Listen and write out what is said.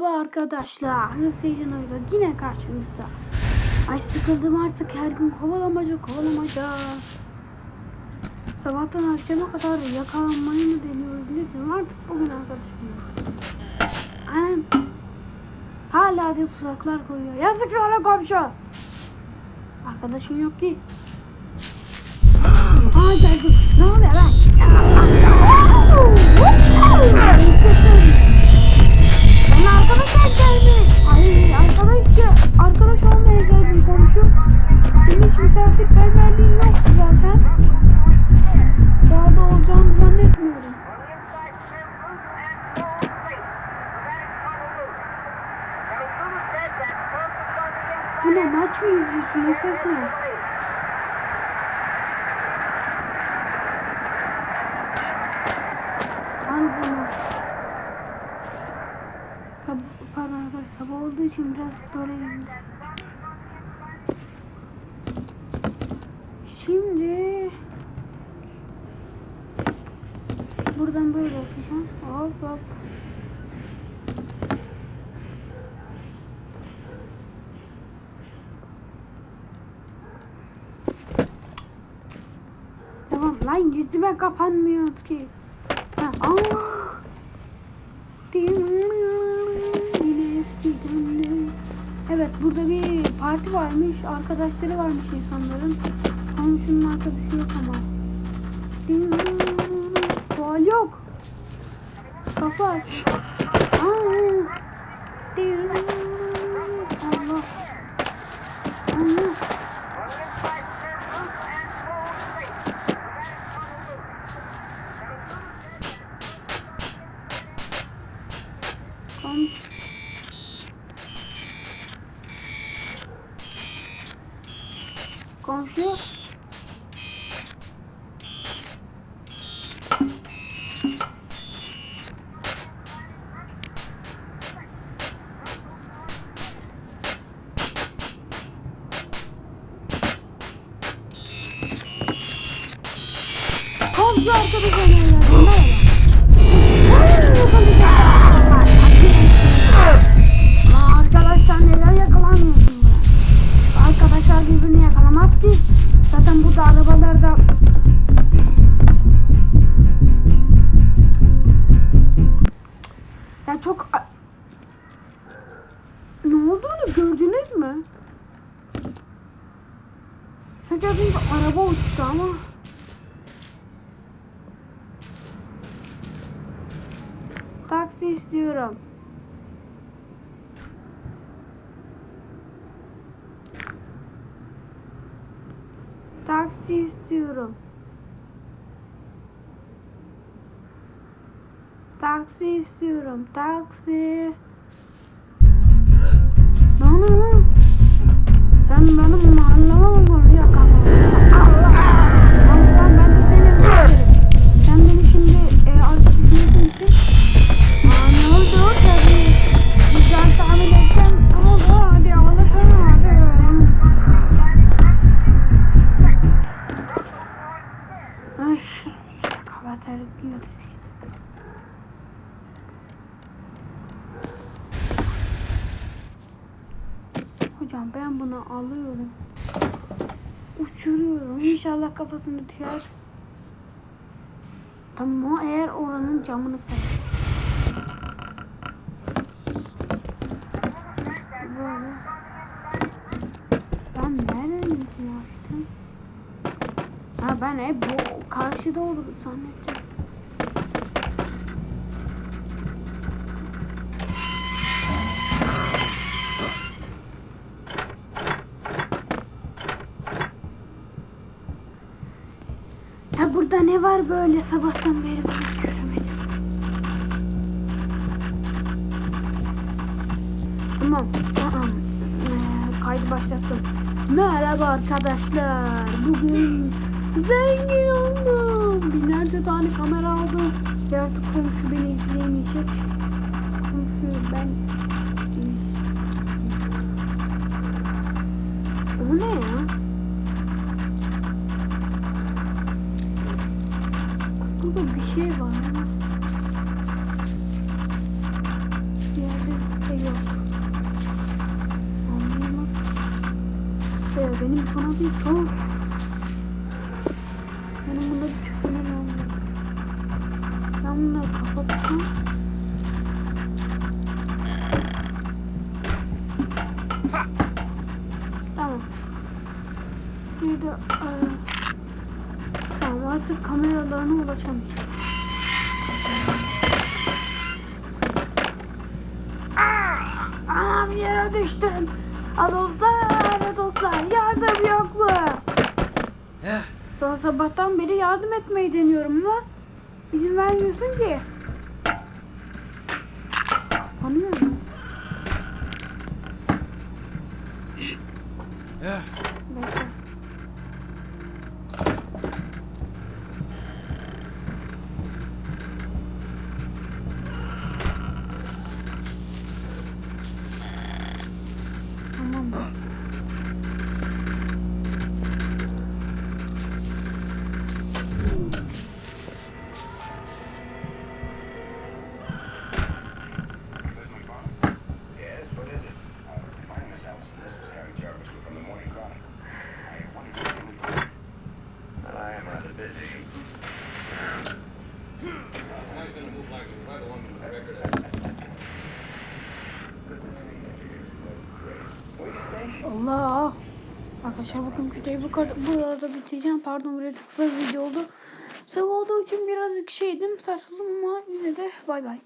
Merhaba arkadaşlar. Hüseyin Oyla yine karşınızda. Ay sıkıldım artık her gün kovalamaca kovalamaca. Sabahtan akşama kadar yakalanmayı mı deniyoruz bilmiyorum. Artık bugün arkadaşım. Annem hala da tuzaklar koyuyor. Yazık sana komşu. Arkadaşın yok ki. Aa geldi. Ne oluyor O ses ne? Bunu. Sab sabah olduğu için birazcık böyle. Şimdi buradan böyle yapacağım. Hop hop. Tamam lan yüzüme kapanmıyor ki. Ha, günler. Evet burada bir parti varmış. Arkadaşları varmış insanların. Komşunun arkadaşı yok ama. Tuval yok. Kapı Komşu. Komşu arkadaş oluyorlar. Aa, çok ne olduğunu gördünüz mü? Sanki az önce araba uçtu ama taksi istiyorum. Taksi istiyorum. Taksi istiyorum. Taksi. Ne oluyor? Sen benim mahalleme mi bunu Hocam ben bunu alıyorum. Uçuruyorum. İnşallah kafasını düşer. Tamam o eğer oranın camını kırar. Böyle. Ben hep bu karşıda olur zannettim. Ya burada ne var böyle sabahtan beri ben göremedim. Tamam. Tamam. Ee, kaydı başlattım. Merhaba arkadaşlar. Bugün zengin oldum. Binlerce tane kamera aldım. Ve artık komşu beni izleyemeyecek. Komşu ben... Bu ne ya? Benim sana bir of. Benim bunda bir çözümüm olmalı. Ben bunları kapatsam. Tamam. Bir de e, tamam artık kameralarına ulaşamayacağım. Anam yere düştüm. Dostlar yardım yok mu? Sana sabahtan beri yardım etmeyi deniyorum ama izin vermiyorsun ki. Tanıyor musun? Allah. Arkadaşlar bakın videoyu bu, kadar, bu arada bitireceğim. Pardon biraz kısa bir video oldu. Sabah olduğu için birazcık şeydim sarsıldım ama yine de bay bay.